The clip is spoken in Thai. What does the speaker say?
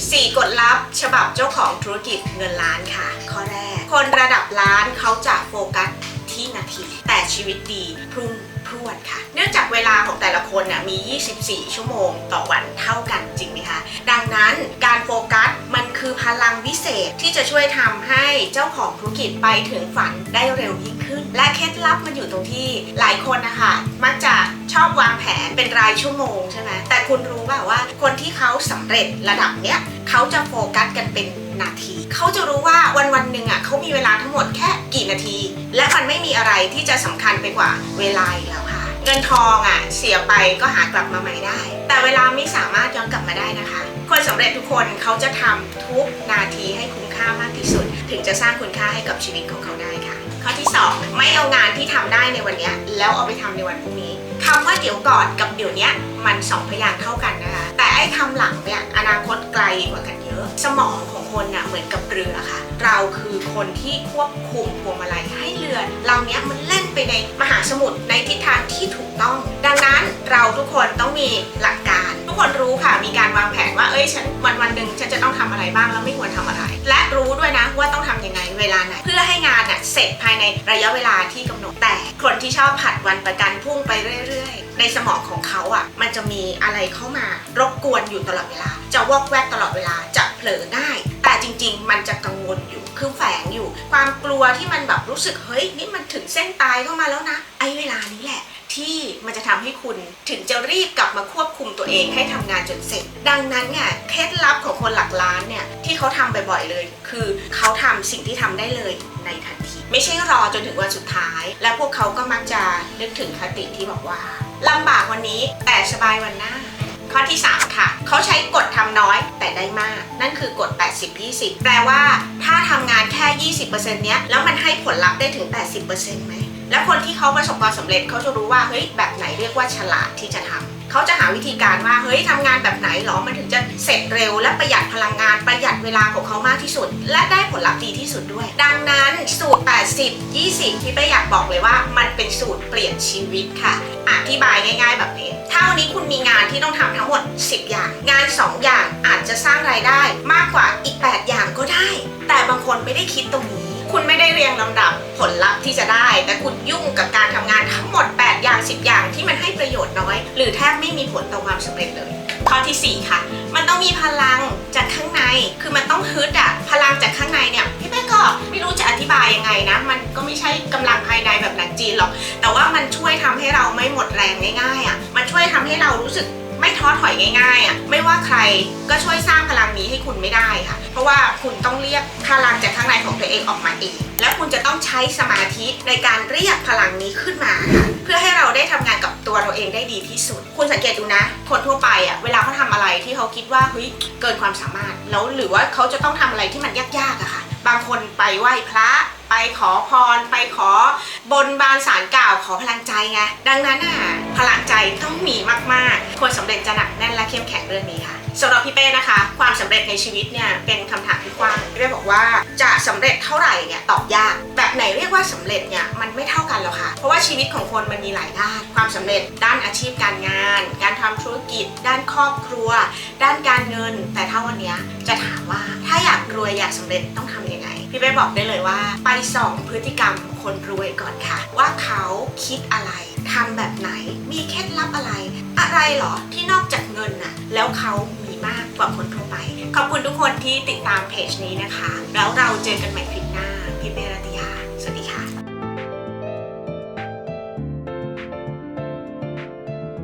4กฎลับฉบับเจ้าของธุรกิจเงินล้านค่ะ ข้อแรก คนระดับล้านเขาจะโฟกัสที่นาที แต่ชีวิตดีพรุ่งพรวดค่ะ เนื่องจากเวลาของแต่ละคนน่ะมี 24 ชั่วโมงต่อวันเท่ากันจริงไหมคะ ดังนั้นการโฟกัสมันคือพลังวิเศษที่จะช่วยทำให้เจ้าของธุรกิจไปถึงฝันได้เร็วยิ่งขึ้น และเคล็ดลับมันอยู่ตรงที่หลายคนนะคะมักจะชอบวาง เป็นรายชั่วโมงใช่ไหมแต่คุณรู้เปล่าว่าคนที่เขาสำเร็จระดับเนี้ยเขาจะโฟกัสกันเป็นนาทีเขาจะรู้ว่าวันวันหนึ่งอะเขามีเวลาทั้งหมดแค่กี่นาที และมันไม่มีอะไรที่จะสำคัญไปกว่าเวลาแล้วค่ะ เงินทองอะเสียไปก็หากลับมาใหม่ได้ แต่เวลาไม่สามารถย้อนกลับมาได้นะคะ คนสำเร็จทุกคนเขาจะทำทุกนาทีให้คุ้มค่ามากที่สุด ถึงจะสร้างคุณค่าให้กับชีวิตของเขาได้ค่ะ ข้อที่ 2 ไม่เอางานที่ทำได้ในวันนี้แล้วเอาไปทำในวันพรุ่งนี้คำว่าเดี๋ยวก่อนกับเดี๋ยวนี้มันสองพยางเท่ากันนะคะแต่ไอ้คำหลังเนี่ยอนาคตไกลกว่ากันเยอะ สมองของคนน่ะเหมือนกับเรือค่ะ เราคือคนที่ควบคุมพวงมาลัยให้เรือลำเนี้ยมันเล่นไปในมหาสมุทรในทิศทางที่ถูกต้อง ดังนั้นเราทุกคนต้องมีหลักการ ทุกคนรู้ค่ะมีการวางแผนว่าเอ้ยฉันวันวันหนึ่งฉันจะต้องทำอะไรบ้างแล้วไม่ควรทำอะไร และรู้ด้วยนะว่าต้องทำยังไง เวลาไหน เพื่อให้งานน่ะเสร็จภายในระยะเวลาที่กำหนด แต่คนที่ชอบผัดวันประกันพรุ่งไปเรื่อย ๆ ในสมองของเขาอะมันจะมีอะไรเข้ามารบกวนอยู่ตลอดเวลา จะวอกแวกตลอดเวลาจะเผลอง่าย แต่จริง ๆ มันจะกังวลอยู่คือแฝงอยู่ ความกลัวที่มันแบบรู้สึกเฮ้ยนี่มันถึงเส้นตายเข้ามาแล้วนะไอ้เวลานี้แหละ ที่มันจะทำให้คุณถึงจะรีบกลับมาควบคุมตัวเองให้ทำงานจนเสร็จ ดังนั้นเนี่ยเคล็ดลับของคนหลักล้านเนี่ยที่เขาทำบ่อยๆเลย คือเขาทำสิ่งที่ทำได้เลยในทันที ไม่ใช่รอจนถึงวันสุดท้าย และพวกเขาก็มักจะนึกถึงคติที่บอกว่าลำบากวันนี้แต่สบายวันหน้าข้อที่ 3 ค่ะ เขาใช้กฎทำน้อยแต่ได้มาก นั่นคือกฎ 80-20 แปลว่าถ้าทำงานแค่ 20%เนี้ยแล้วมันให้ผลลัพธ์ได้ถึง 80%ไหม แล้วคนที่เขาประสบความสำเร็จเขาจะรู้ว่าเฮ้ยแบบไหนเรียกว่าฉลาดที่จะทำเขาจะหาวิธีการว่าเฮ้ยทำงานแบบไหนหรอมันถึงจะเสร็จเร็ว และประหยัดพลังงานประหยัดเวลาของเขามากที่สุด และได้ผลลัพธ์ดีที่สุดด้วย ดังนั้นสูตร 80 20 ที่เป้อยากบอกเลยว่า มันเป็นสูตรเปลี่ยนชีวิตค่ะ อธิบายง่าย ๆ แบบนี้ ถ้าวันนี้คุณมีงานที่ต้องทำทั้งหมด 10 อย่าง งาน 2 อย่างอาจจะสร้างรายได้มากกว่าอีก 8 อย่างก็ได้ แต่บางคนไม่ได้คิดตรงนี้ คุณไม่ได้เรียงลำดับผลลัพธ์ที่จะได้ แต่คุณยุ่งกับการทำงานทั้งหมด 8 อย่าง 10 อย่างที่มันให้ประโยชน์น้อย หรือแทบไม่มีผลต่อความสำเร็จเลย ข้อทีสี่ 4 ค่ะ มันต้องมีพลังจากข้างใน คือมันต้องฮึดอะพลังจากข้างในเนี่ยพี่แม่ก็ไม่รู้จะอธิบายยังไงนะ มันก็ไม่ใช่กำลังภายในแบบหนังจีนหรอก แต่ว่ามันช่วยทำให้เราไม่หมดแรงง่ายๆอะมันช่วยทำให้เรารู้สึก ท้อถอยง่ายๆอะไม่ว่าใครก็ช่วยสร้างพลังนี้ให้คุณไม่ได้ค่ะ เพราะว่าคุณต้องเรียกพลังจากข้างในของตัวเองออกมาเอง และคุณจะต้องใช้สมาธิในการเรียกพลังนี้ขึ้นมาค่ะเพื่อให้เราได้ทำงานกับตัวเราเองได้ดีที่สุด คุณสังเกตดูนะ คนทั่วไปอะเวลาเขาทำอะไรที่เขาคิดว่าเฮ้ยเกินความสามารถ แล้วหรือว่าเขาจะต้องทำอะไรที่มันยากๆอะค่ะ บางคนไปไหว้พระ ไปขอพร ไปขอบนบานสารกล่าวขอพลังใจไงดังนั้นอะพลังใจต้องมีมากๆคนสำเร็จจะหนักแน่นและเข้มแข็งเรื่องนี้ค่ะสำหรับพี่เป้นะคะ ความสำเร็จในชีวิตเนี่ยเป็นคำถามที่กว้างพี่เป้บอกว่าจะสำเร็จเท่าไหร่เนี่ยตอบยาก แบบไหนเรียกว่าสำเร็จเนี่ยมันไม่เท่ากันหรอกค่ะ เพราะว่าชีวิตของคนมันมีหลายด้าน ความสำเร็จด้านอาชีพการงาน การทำธุรกิจ ด้านครอบครัว ด้านการเงิน แต่ถ้าวันนี้จะถามว่าถ้าอยากรวยอยากสำเร็จต้องทำยังไง พี่เป้บอกได้เลยว่า ไปส่องพฤติกรรมคนรวยก่อนค่ะ ว่าเขาคิดอะไรทำแบบไหน มีเคล็ดลับอะไร อะไรหรอที่นอกจากเงินน่ะ แล้วเขามีมากกว่าคนทั่วไป ขอบคุณทุกคนที่ติดตามเพจนี้นะคะ แล้วเราเจอกันใหม่คลิปหน้า พี่เป้รั